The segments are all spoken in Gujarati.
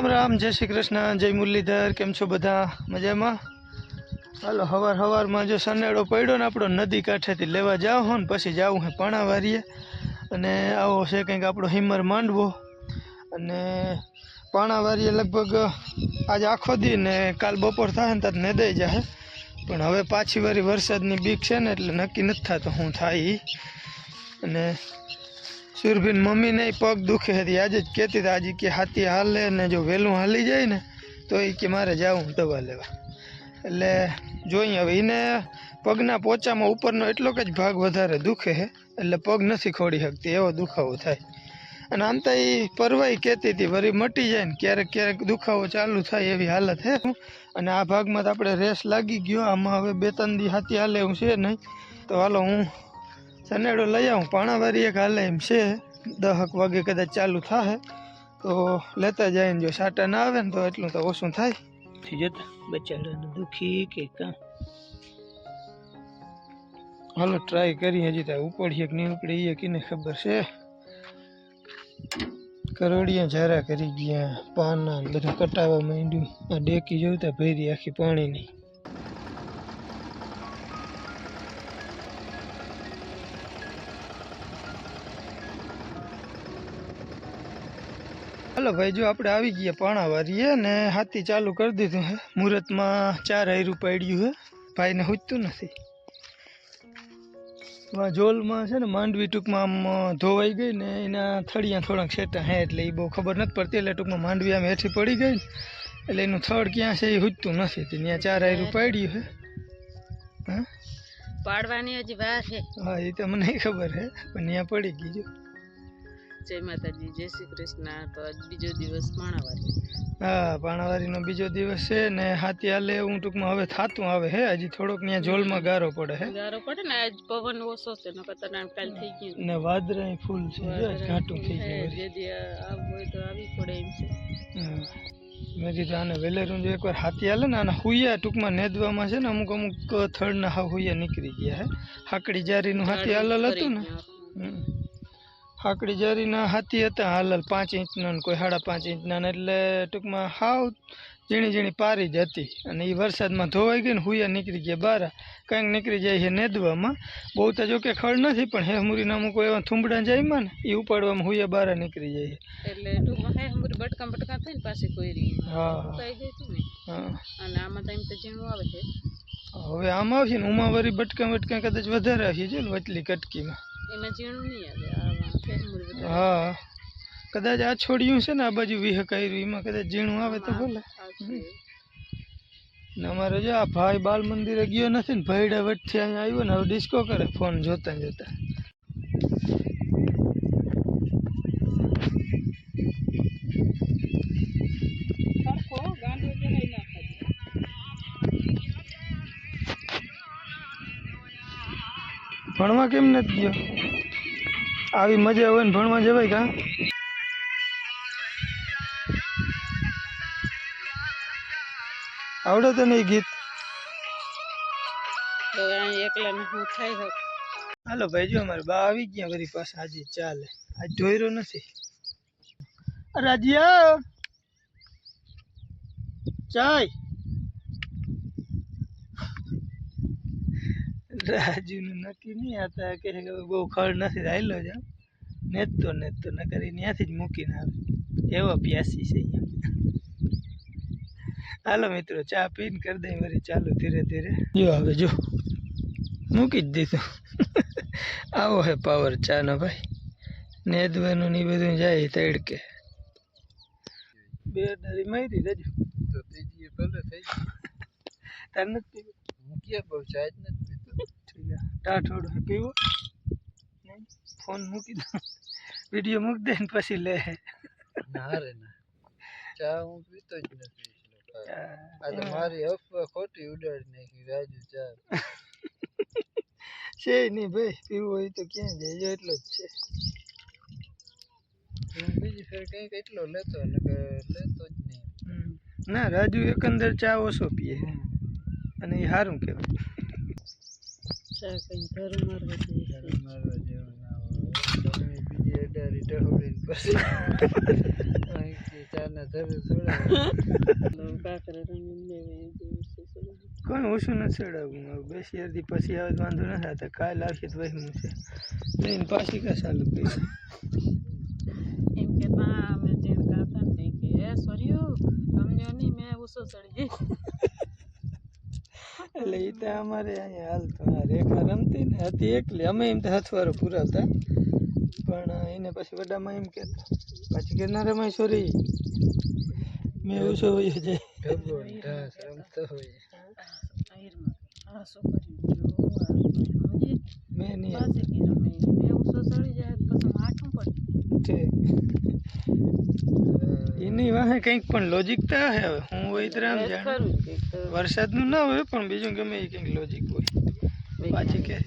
રામ રામ, જય શ્રી કૃષ્ણ, જય મુરલીધર, કેમ છો બધા? મજામાં? હાલો, હવાર હવારમાં જો સનેડો પડ્યો ને આપણો નદી કાંઠેથી લેવા જાવ હો ને, પછી જાવું હે પાણાવારીએ અને આવો છે કંઈક આપણો હિમર માંડવો. અને પાણાવારીએ લગભગ આજ આખો દી ને કાલ બપોર થાય ને ત્યારે નેદાઈ જાય પણ હવે પાછી વારી વરસાદની બીક છે ને, એટલે નક્કી નથી થતું હું થાય. અને સુરભીન મમ્મીને ય પગ દુખે હતી આજે જ કહેતી હતી આજે કે હાથી હાલે ને જો વહેલું હાલી જાય ને, તો એ કે મારે જાવું દવા લેવા. એટલે જોઈએ હવે એને પગના પોચામાં ઉપરનો એટલો જ ભાગ વધારે દુખે છે, એટલે પગ નથી ખોડી શકતી, એવો દુખાવો થાય. અને આમ તો એ પરવાઈ કહેતી હતી, વરી મટી જાય ને, ક્યારેક ક્યારેક દુખાવો ચાલુ થાય એવી હાલત છે. અને આ ભાગમાં તો આપણે રેસ લાગી ગયો, આમાં હવે બે ત્રણ દી હાથી હાલે એવું છે નહીં. તો હાલો હું સનેડો લઈ આવું પાણાવારી એક હાલે એમ છે. દહક વાગે કદાચ ચાલુ થાય તો લેતા જાય ને જો સાટા ના આવે ને તો એટલું તો ઓછું થાય. જતા બચાડાને દુખી કે કાં? હાલો ટ્રાય કરી હજી ત્યાં ઉપડીએ કે નહીં ઉપડી એ કીને ખબર છે. કરોડિયા ઝારા કરી ગયા પાના ને બધું કટાવા માંડ્યું. આ ડેકી જોતા ભરી આખી પાણીની. હાલો ભાઈ જો આપણે આવી ગયા પાણાવારીએ ને હાથી ચાલુ કરી દીધું હે. મુહૂર્તમાં ચાર આયરું પાડ્યું હે. ભાઈને હુજતું નથી. જોલમાં છે ને માંડવી ટૂંકમાં આમ ધોવાઈ ગઈ ને એના થળિયા થોડાક છેટા હે એટલે એ બહુ ખબર નથી પડતી. એટલે ટૂંકમાં માંડવી આમ હેઠી પડી ગઈ ને એટલે એનું થડ ક્યાં છે એ સૂચતું નથી. તો ત્યાં ચાર આયરું પાડ્યું હે. હા? પાડવાની હજી વાર છે હા એ તો મને ખબર હે પણ ત્યાં પડી ગઈ જો. જય માતાજી જય શ્રી કૃષ્ણ. તો આજ બીજો દિવસ પાણાવારી હા પાણાવારીનો બીજો દિવસ છે ને હાથી હાલે હું ટૂંકમાં હવે થાતું આવે હે હજી થોડોક ત્યાં જોલમાં ગારો પડે હે. ગારો પડે ને આજ પવન ઓછો છે ને તો આમ કાલ થઈ ગયું. ને વાદળા ફૂલ છે ઘાટું થઈ ગયું જે દી આવવું હોય તો આવી પડે એમ છે. હા. મેં કીધું આને વેલેરું જો એકવાર હાથી હાલે ને આના હુયા ટૂંકમાં નેદવામાં છે ને અમુક અમુક થડના હા હુયા નીકળી ગયા હે. હાકડી જારીનું હાથી હાલલ હતું ને. હમ. હાકડી જારીના હાથી હતા હાલ પાંચ ઇંચના કોઈ સાડા પાંચ ઇંચના એટલે ટૂંકમાં હાવ ઝીણી ઝીણી પારી જ હતી. અને એ વરસાદમાં ધોવાઈ ગઈ ને હુયા નીકળી ગયા બારા. કંઈક નીકળી જાય છે નેદવામાં. બહુ તો જોકે ખડ નથી પણ હેમુરીના અમુક એવા થુંબડા જાયમાં ને એ ઉપાડવામાં હુયા બારા નીકળી જાય એટલે ટૂંકમાં હે બટકા બટકા થાય ને પાછી કોઈ રહી હા. અને આમાં તો એમ તો ઝીણું આવે છે. હવે આમાં આવશે ને ઉમાવારી બટકા બટકા કદાચ વધારે આવશે જો ને વચલી કટકીમાં. એમાં ઝીણું નહીં આવે. હા કદાચ આ છોડ્યું છે ને આ બાજુ વિહકાયું એમાં કદાચ ઝીણું આવે તો ભલે આવશે. ને અમારે જો આ ભાઈ બાલ મંદિરે ગયો નથી ને ભાઈડા વટથી અહીંયા આવ્યો ને હવે ડિસ્કો કરે ફોન જોતા જોતા। તડકો ગાંડો જરાય ના થાય ભણવા કેમ નથી ગયો? આવી મજા હોય ને ભણવા જવાય કા? આવડે તને એ ગીત. હાલો ભાઈ જો અમારે બા આવી ગયા વળી પાસે આજે ચાલે. આજ જોયરો નથી. રાજ્યા ચાય! રાજુનું નક્કી નહીં હતા કે બહુ ખડ નથી રાયલો જ નેતો નેતો ન કરી ત્યાંથી જ મૂકીને આવે. એવો પ્યાસી છે હાલો મિત્રો ચા પીને કરી દઈ મારી ચાલુ ધીરે ધીરે. જો હવે જો મૂકી જ દીધું. આવો હે પાવર ચા નો ભાઈ. નેદવાનું ને બધું જાય તડકે. બે ડારી મારી રજુ તો ત્રીજી ભલે થઈ તાર નથી ક્યાં બહુ ચા જ નથી પીતો ઠીક છે ટાઠોડું પીવો નહીં ફોન મૂકી દો વીડિયો મૂકી દે ને પછી લે ના રે ના ચા હું પીતો જ નથી આ તો ચા મારી અફવા ખોટી ઉડાડી નાખી રાજુ ચા છે નહીં ભાઈ પીવું હોય તો ક્યાં જાય જો એટલો જ છે હું બીજી ફેર કંઈક એટલો લેતો ને કે લેતો જ નહીં હમ. ના રાજુ એકંદર ચા ઓછો પીએ અને એ સારું કહેવાય ચા કઈ મારવા જોઈએ તારે મારવા જેવું ના હોય. બીજી અડારી ટહોડીને પછી અહીં કે ચા ના ધરે થોડા કાકરે રમીને જેવું છે ઓછું નથી ચડાવવું હવે બેસી અડધી પછી આવે વાંધો નથી આવતા કાલ આવશે તો વહેમું છે. લઈને પાછી કા ચાલુ કરી એમ કે ના અમે જે ગાતા ને તે કે એ સોર્યું તમને નહીં મેં ઉસો ચડી જઈ એટલે એ તો અમારે અહીંયા હાલ તો રેખા રમતી ને હતી એકલી. અમે એમ તો હથવારો પુરાવતા. પણ એને પછી વડામાં એમ કહેતા પછી કે ના રમાય સોરી. મેં એવું શું હોય છે? મેં નહીં. પાસે કે રમે મેં ઉસો ચડી જાય પછી માઠું પડી ઠીક એની વાહે કંઈક પણ લોજિક તો હે હવે. હું હોય તો આમ જાણ. ખરું કંઈક તો. વરસાદનું ના હોય પણ બીજું ગમે એ કંઈક લોજિક હોય. પાછી કે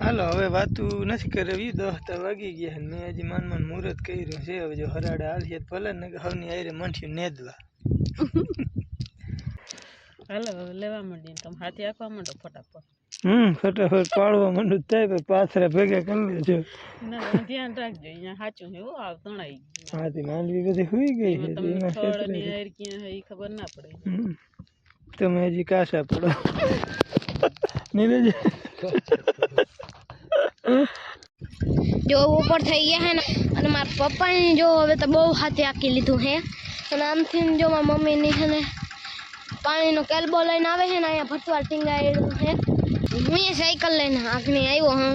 હાલો હવે વાતું નથી કરવી. દસ તો વાગી ગયા ને મેં હજી માન માન મુહૂર્ત કર્યું છે. હવે જો હરાડે હાલશે તો ભલે ને કે હવની આયરે મંઠ્યું નેદવા. હાલો હવે લેવા માંડીને તમે હાથી આંકવા માંડો ફટાફટ. હમ ફટાફટ પાડવા માંડું થાય પછી પાથરા ભેગા કરી લેજો. ના તમે ધ્યાન રાખજો અહીંયા સાચું છે હો આ તણાઈ ગયું. હાથી માંડવી બધી હુઈ ગઈ છે એમાં તો તમે એમાં થડ ખેતરે અને છે. હાર ક્યાં છે એ ખબર ના પડે. હમ. તમે હજી કાસા પડો. નીરજ. જો ઉપર થઈ ગયા હે ને અને મારા પપ્પાને જો હવે તો બહુ હાથે આકી લીધું હે. અને આમથી ને જો મારા મમ્મીની છે ને પાણીનો કેલ્બો લઈને આવે છે ને અહીંયા ભટવાર ટીંગાયેલું. છે હું એ સાયકલ લઈને આંખની આવ્યો હું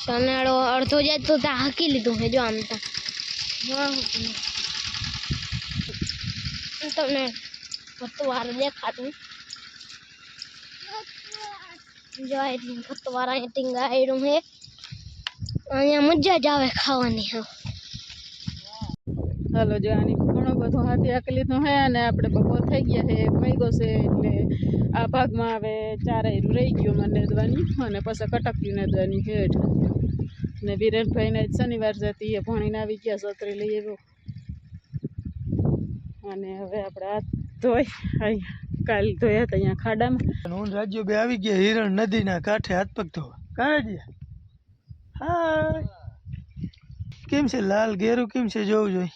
સનેડો અડધો જાય તો ત્યાં હાકી લીધું છે જો આમ તા તમને ભટવાર દેખાતું જો આઈ ભટવાર અહીંયા ટીંગાયેલું છે અહીંયા મજા જ આવે ખાવાની હા હાલો જો આની ઘણો બધો હાથી આંકી લીધો હે અને આપણે બપોર થઈ ગયા છે એક વાગ્યો છે એટલે આ ભાગમાં હવે ચારેય રહી ગયું મને નેદવાની અને પછી કટક્યું નેદવાની હેઠ. ને વિરેનભાઈને જ શનિવાર જતી એ ભણીને આવી ગયા સત્રી લઈ આવ્યો. અને હવે આપણે હાથ ધોઈ અહીંયા કાલ ધોયા હતા અહીંયા ખાડામાં. હું રાજ્યો બે આવી ગયા, હિરણ નદીના કાંઠે હાથ પગ ધોવા. કાં હા કેમ છે લાલ ઘેરું? કેમ છે જોવું જોઈએ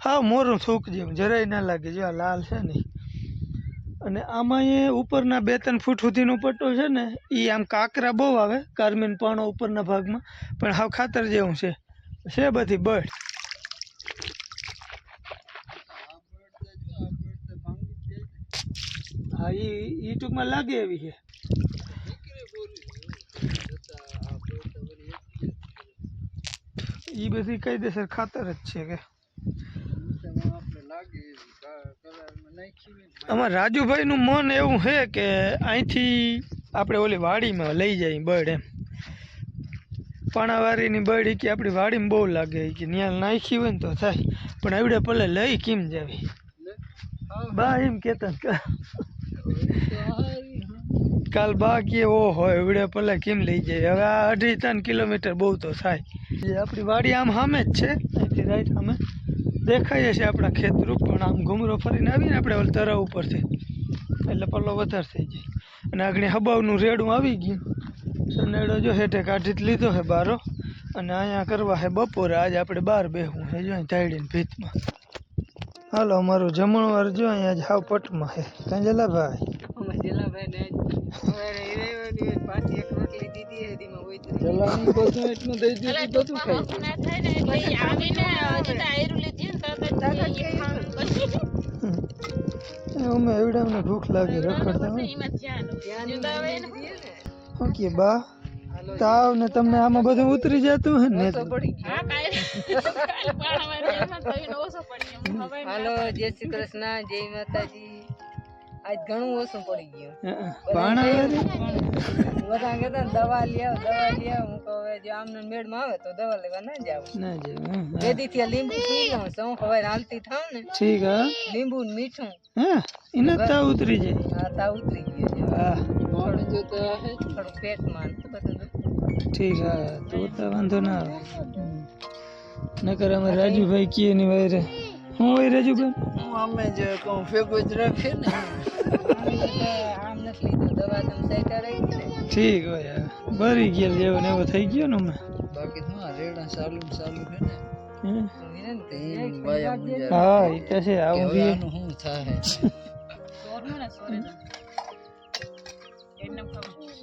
હા, મોરું થૂક જેમ જરાય ના લાગે, જો આ લાલ છે ને. અને આમાં એ ઉપરના બે ત્રણ ફૂટ સુધીનો પટ્ટો છે ને એ આમ કાકરા બહુ આવે, કાર્મીન પાણો ઉપરના ભાગમાં, પણ હાવ ખાતર જેવું છે. છે બધી બળ હા એ એ ટૂંકમાં લાગે એવી છે. એ બધી કાયદેસર ખાતર જ છે કે આપણે લાગે કલરમાં નાખી હોય ને અમારા રાજુભાઈનું મન એવું છે કે અહીંથી આપણે ઓલી વાડીમાં લઈ જાય બળ એમ. પાણાવાળીની બળ ઈ કે આપણી વાડીમાં બહુ લાગે ઈ કે ત્યાં નાખી હોય ને તો થાય. પણ આવડે પલે લઈ કેમ જાવી? બા એમ કહેતા ને કા- કાલ બા કે ઓ હોય એવડે પલે કેમ લઈ જાય. હવે આ અઢી ત્રણ કિલોમીટર બહુ તો થાય. જે આપણી વાડી આમ સામે જ છે અહીંથી રાઈટ સામે. દેખાય છે આપણા ખેતરૂપ પણ આમ ઘૂમરો ફરીને આવીને આપણે ઓલ તરાવ ઉપરથી એટલે પલ્લો વધારે થઈ જાય. અને આગળ હબાવનું રેડું આવી ગયું. સનેડો જો હેઠે કાઢી જ લીધો છે બારો. અને અહીંયા કરવા હે બપોરે. આજે આપણે બહાર બેહવું હે જો અહીં તાયડીને ભીતમાં. હાલો અમારું જમણવાર જો અહીંયા જ હાવ પટમાં હે. કાં જલા ભાઈ અમે જલાભાઈને હવે પાછી એક રોટલી દીધી હતી માં હોય જલાની બધું એટલું દઈ દીધું બધું ખાઈ. અમે એવડામને ભૂખ લાગી રખડતા શું કે બા તાવ ને તમને આમાં બધું ઉતરી જતું હે ને હાલો, જય શ્રી કૃષ્ણ, જય માતાજી. આજ ઘણું ઓછું પડી ગયું. પણ બધા કહેતા દવા લઈ આવ દવા લઈ આવ. હું કહું હવે જો આમને મેળમાં આવે તો દવા લેવા ના જાવ. ના જાવ બેદી થી લીંબુ પી લઉં સૌ હવે હાલતી થાવ ને ઠીક હા. લીંબુ ને મીઠું. હા એને તા ઉતરી જાય. હા તા ઉતરી ગયો હા. પાણી જોતા થોડું પેટમાં ઠીક હા તો તો વાંધો ના આવે. નકર અમે રાજુભાઈ કીએ ની વાયરે હું હોય રાજુભાઈ હું અમે જે કહું ફેંકો જ રાખે ને. આમ નથી લીધું દવા તમે સાઈટા રહી ને ઠીક હોય ભરી બરી ગયા જેવો ને એવો થઈ ગયો ને અમે? બાકી તો આ રેડા ચાલુ ચાલુ છે ને. હા? એ તો છે આવું બી. શું થાય.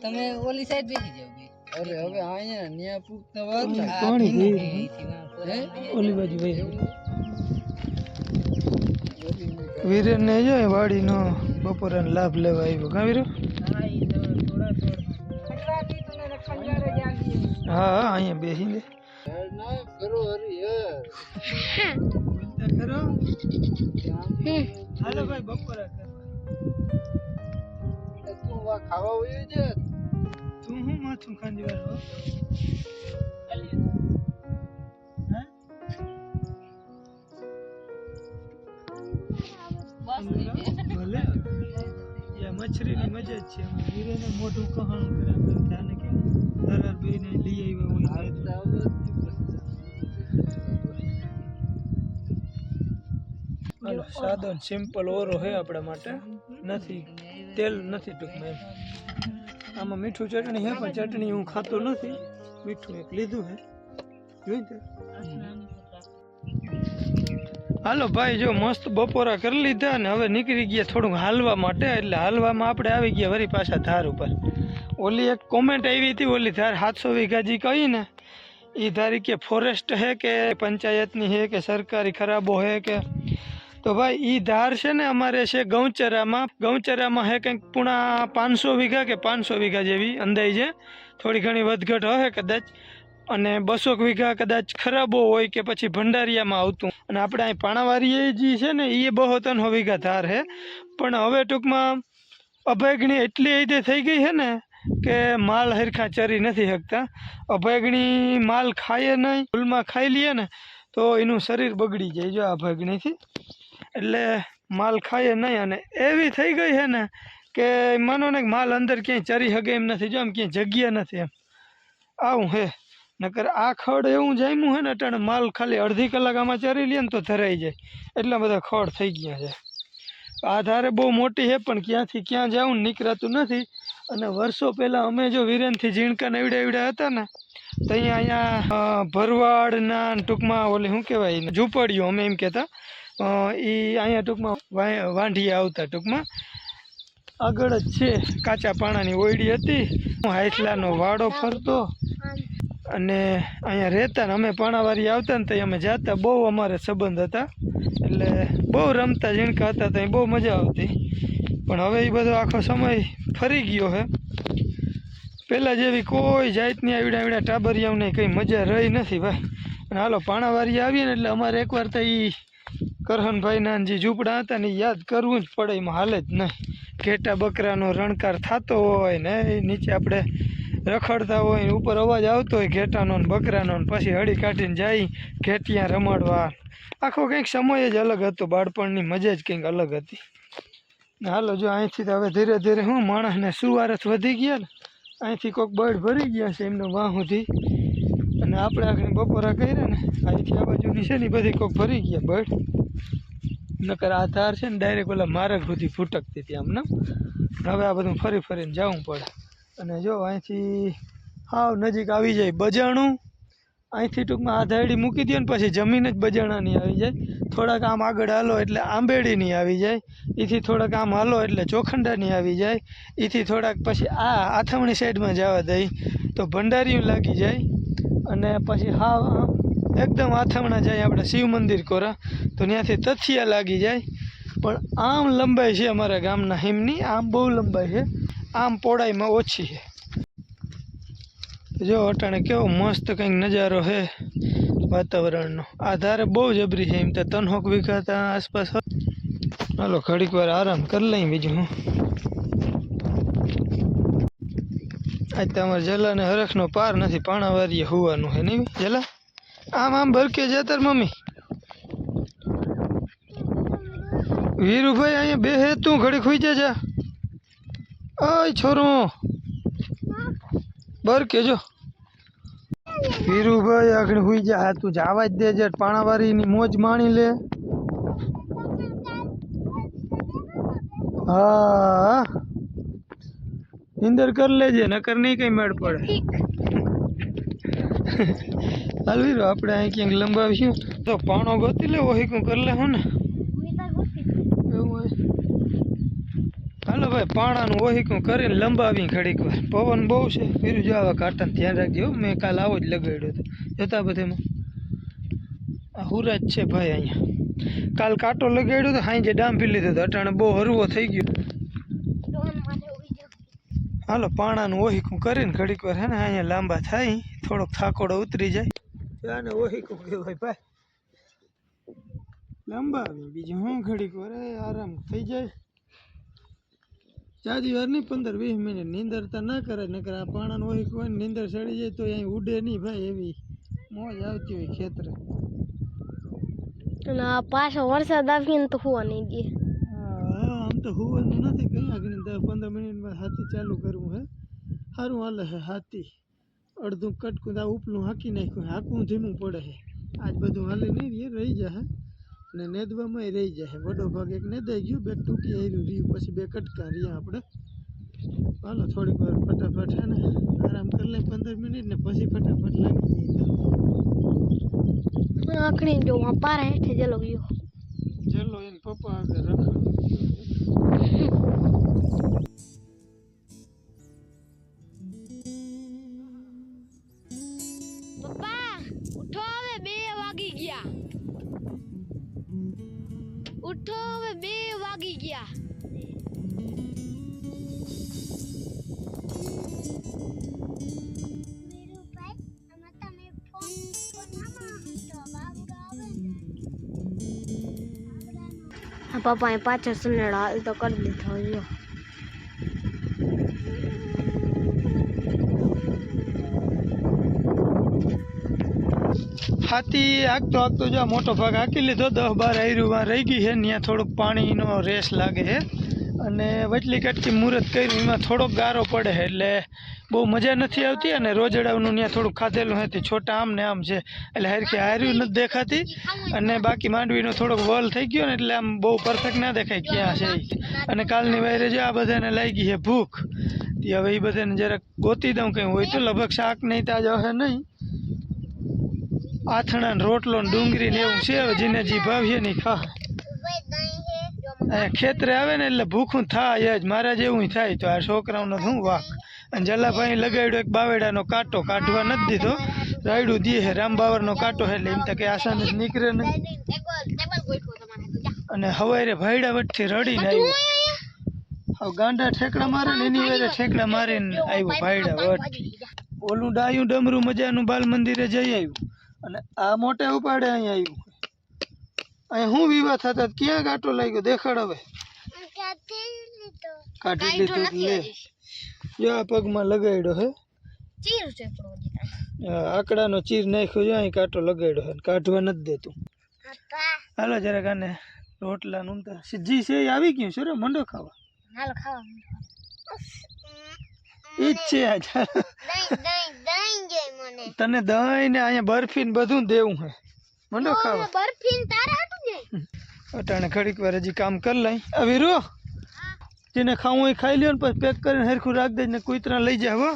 તમે ઓલી સાઈડ બેસી જાવ અરે હવે અહીંયા ન્યા પૂગતા. કોણી? હે? ઓલી બાજુ ભાઈ વીરેન જો વાડીનો બપોરાનો લાભ લેવા આવ્યો. કા વીરો? હા, થોડા થોડા. હા હા અહીંયા બેસી દે યાર ના કરો હરી યાર કરો હમ હાલો ભાઈ બપોરા તું વા ખાવા તું હું માથું ખાંડી મચ્છરીની મજા જ છે એમાં. મોઢું કહાણું કરે. આપણે ધ્યાને કેમ દરાર બેને લઈ આવ્યા હોય હાલો સાદો સિમ્પલ ઓરો છે આપણા માટે. નથી તેલ નથી ટૂંકમાં એમ. આમાં મીઠું ચટણી હે પણ ચટણી હું ખાતો નથી. મીઠું એક લીધું હે. જોઈ હાલો ભાઈ, જો મસ્ત બપોરા કરી લીધા ને હવે નીકળી ગયા થોડુંક હાલવા માટે, એટલે હાલવામાં આપણે આવી ગયા વરી પાછા ધાર ઉપર. ઓલી એક કોમેન્ટ આવી હતી, ઓલી ધાર સાતસો વીઘાજી કહી ને એ ધારી કે ફોરેસ્ટ હે કે પંચાયતની હે કે સરકારી ખરાબો હે કે. તો ભાઈ એ ધાર છે ને અમારે છે ગૌચરામાં ગૌચરામાં હે કંઈક પૂણા પાંચસો વીઘા કે પાંચસો વીઘા જેવી અંદાજે. થોડી ઘણી વધઘટ હશે કદાચ. અને બસો વીઘા કદાચ ખરાબો હોય કે પછી ભંડારિયામાં આવતું. અને આપણે અહીં પાણાવારીએ જે છે ને એ બહો ત્રણસો વીઘા ધાર છે પણ હવે ટૂંકમાં અભયગણી એટલી રીતે થઈ ગઈ છે ને કે માલ હરખા ચરી નથી શકતા. અભયગણી માલ ખાઈએ નહીં, ફૂલમાં ખાઈ લઈએ ને, તો એનું શરીર બગડી જાય જો અભયગણીથી. એટલે માલ ખાઈએ નહીં અને એવી થઈ ગઈ છે ને કે માનો ને માલ અંદર ક્યાંય ચરી શકે એમ નથી, જો આમ ક્યાંય જગ્યા નથી એમ. આવું હે. નકર આ ખડ એવું જામ્યું હે ને અટાણે માલ ખાલી અડધી કલાક આમાં ચરી લે ને તો ધરાઈ જાય. એટલા બધા ખડ થઈ ગયા છે. આ ધારે બહુ મોટી છે પણ ક્યાંથી ક્યાં જવું નીકળાતું નથી. અને વર્ષો પહેલાં અમે જો વિરેનથી ઝીણકા નવડ્યા એવડ્યા હતા ને, તો અહીંયા અહીંયા ભરવાડના ટૂંકમાં ઓલી શું કહેવાય ઝૂંપડીઓ અમે એમ કહેતા. એ અહીંયા ટૂંકમાં વા- આવતા ટૂંકમાં. આગળ જ છે કાચા પાણાની ઓયડી હતી. હાઈથલાનો વાડો ફરતો. અને અહીંયા રહેતા ને અમે પાણાવારી આવતા ને ત્યાં અમે જતા. બહુ અમારે સંબંધ હતા. એટલે બહુ રમતા, ઝીણકા હતા ત્યાં બહુ મજા આવતી. પણ હવે એ બધો આખો સમય ફરી ગયો હે. પહેલાં જેવી કોઈ જાતની આવડ્યા આવડ્યા ટાબરિયાઓને કંઈ મજા રહી નથી ભાઈ. અને હાલો પાણાવારી આવીએ ને એટલે અમારે એકવાર તો એ કરહનભાઈના જે ઝૂંપડા હતા ને યાદ કરવું જ પડે, એમાં હાલે જ નહીં. ઘેટા બકરાનો રણકાર થતો હોય ને એ નીચે આપણે રખડતા હોય ઉપર અવાજ આવતો હોય ઘેટાનો ને બકરાનો ને પછી હળી કાઢીને જાય ઘેટિયા રમાડવા. આખો કંઈક સમય જ અલગ હતો, બાળપણની મજા જ કંઈક અલગ હતી. હાલો, જો અહીંથી તો હવે ધીરે ધીરે હું માણસને સુવારસ વધી ગયા ને, અહીંથી કોઈક બળ ભરી ગયા છે એમનો વાહ સુધી. અને આપણે આખરે બપોરા કર્યા ને, અહીંથી આ બાજુની છે ને બધી કોઈક ભરી ગયા બળ. નકર આ ધાર છે ને ડાયરેક્ટ ઓલા માર્ગ સુધી ફૂટકતી હતી આમને હવે આ બધું ફરી ફરીને જવું પડે. અને જો અહીંથી હાવ નજીક આવી જાય બજાણું. અહીંથી ટૂંકમાં આ ધાયડી મૂકી દો ને પછી જમીન જ બજાણાની આવી જાય. થોડાક આમ આગળ હાલો એટલે આંબેડીની આવી જાય. એથી થોડાક આમ હાલો એટલે ચોખંડાની આવી જાય. એથી થોડાક પછી આ આથમણી સાઈડમાં જવા દઈ. તો ભંડારીયું લાગી જાય. અને પછી હાવ આમ એકદમ આથમણા જાય આપણે શિવ મંદિર કોરા. તો ત્યાંથી તથિયા લાગી જાય. પણ આમ લંબાઈ છે અમારા ગામના હિમની. આમ બહુ લંબાઈ છે. આમ પોળાઈમાં ઓછી છે. જો અટાણે કેવો મસ્ત કંઈક નજારો છે વાતાવરણનો. આ ધારે બહુ જબરી છે એમ તો તનહોક વીઘા ત્યાં આસપાસ. હાલો, ઘડીક વાર આરામ કરી લઈ બીજું હું. આજ તમારે જલાને હરખનો પાર નથી, પાણાવારીએ હોવાનું છે નહીં? જલા આમ આમ ભરકે જતર મમ્મી. વીરુભાઈ અહીંયા બે હે તું ઘડી ખુઈ જા ઓય છોરો. બર કેજો. વીરુભાઈ આગળ હુઈ જા. તું જાવા જ દેજે. પાણાવારીની મોજ માણી લે. હા. નિંદર કરી લેજે, નકર નહીં કઈ મેળ પડે. હાલ વીરો, આપણે અહીં ક્યાંક લંબાવીશું. તો પાણો ગોતી લેવો હિકું કરી લે હું ને એવું હોય ભાઈ પાણાનું ઓહિકું કરીને લંબાવી ઘડીક વાર. પવન બહુ છે, બીજું જો આવા કાંટાને ધ્યાન રાખજો. મેં કાલ આવો જ લગાડ્યો હતો. જોતા બધેમાં. આ હુરાજ છે ભાઈ અહીંયા. કાલ કાંટો લગાડ્યો તો હાઈ જે ડાંભી લીધો હતો. અટાણે બહુ હરવો થઈ ગયો. હાલો, પાણાનું ઓહીકું કરીને ઘડીક વાર હે ને અહીંયા લાંબા થાય. થોડોક થાકોડો ઉતરી જાય. આને ઓહીકું કહેવાય ભાઈ. લાંબા બીજું હું ઘડીક વાર આરામ થઈ જાય. ચાજી વાર નહીં પંદર વીસ મિનિટ નીંદર તો ના કરે નકર આ પાણાનું ઓહીકું હોય ને નીંદર ચડી જાય તો અહીં ઉડે નહીં ભાઈ એવી મોજ આવતી હોય ખેતરે. અને આ પાછો વરસાદ આવીને તો હુવા નહીં દે. હા આમ તો હોવાનું નથી કઈ આગળ દસ પંદર મિનિટમાં હાથી ચાલુ કરવું હે. સારું હાલે હે હાથી. અડધું કટકું આ ઉપલું હાંકી નાખ્યું હાંકવું ધીમું પડે છે આજ બધું હાલે નહીં રહી રહી જાય અને નેદવામાં રહી જાય. વડો ભાગ એક નેદાઈ ગયું બે ટૂંકી આવ્યું રહ્યું પછી બે કટકા રહ્યા આપણે. હાલો થોડીક વાર ફટાફટ હે ને આરામ કરી લે પંદર મિનિટ ને પછી ફટાફટ લાગી જાય આખણી જો પારા હેઠે જલો ગયો. ચલો એને પપ્પા આગળ રાખો. ઉઠો હવે બે વાગી ગયા. પપ્પાએ પાછા સુનેડો હાલ તો કરી દીધો જો. હાથી હાંકતો હાંકતો જો મોટો ભાગ હાંકી લીધો. દસ બાર આયરુમાં રહી ગઈ છે. ત્યાં થોડુંક પાણીનો રેસ લાગે છે. અને વચલી કટકી મુહૂર્ત કર્યું. એમાં થોડોક ગારો પડે એટલે બહુ મજા નથી આવતી અને રોજડાનું ત્યાં થોડુંક ખાધેલું હતી છોટા આમ ને આમ છે. એટલે હરખી હાર્યું નથી દેખાતી. અને બાકી માંડવીનો થોડોક વલ થઈ ગયો ને એટલે આમ બહુ પરફેક્ટ ના દેખાય ક્યાં છે અને કાલની વાયરે જો આ બધાને લાગી છે ભૂખ. હવે એ બધાને જરાક ગોતી દઉં કંઈ હોય તો. લગભગ શાક નહીં તાજા હશે નહીં. આથણા રોટલો ડુંગળી ને એવું છે. જેને જી ભાવીએ નહીં ખા. અહીંયા ખેતરે આવે ને એટલે ભૂખું થાય જ. મારા જેવું થાય તો આ છોકરાઓનો શું વાક? અને જલાભાઈ લગાડ્યો એક બાવેડાનો કાંટો. કાઢવા નથી દીધો. રાયડું દે છે રામબાવરનો કાંટો એટલે એમ તો કંઈ આસાને જ નીકળે નહીં. અને હવારે ભાઈડા વટથી રડીને આવ્યું. હવે ગાંડા ઠેકડા મારે ને એની વેરે ઠેકડા મારીને આવ્યું ભાઈડા વટથી ઓલું ડાયું ડમરું મજાનું બાલ મંદિરે જઈ આવ્યું. અને આ મોટે ઉપાડે અહીંયા આવ્યું અહીંયા શું વિવાહ થતા ક્યાં ગાંટો લાગ્યો? દેખાડ હવે. કાઢી લીધું લે. જો આ પગમાં લગાડ્યો હે. આકડાનો ચીર નાખ્યો જો અહીં કાંટો લગાડ્યો હે. કાઢવા નથી દેતું. હાલો જરાક આને રોટલા નું સીજી છે આવી ગયું છે રે મંડો ખાવા. ઈ જ છે આજ તને દહીં ને અહીંયા બરફી ને બધું દેવું હે. મંડો ખાવા. અટાણે ઘડીક વાર હજી કામ કરી લઈ. આ વીરો જેને ખાવું એ ખાઈ લ્યો ને પછી પેક કરીને હરખું રાખી દે ને કુતરા લઈ જાય હો.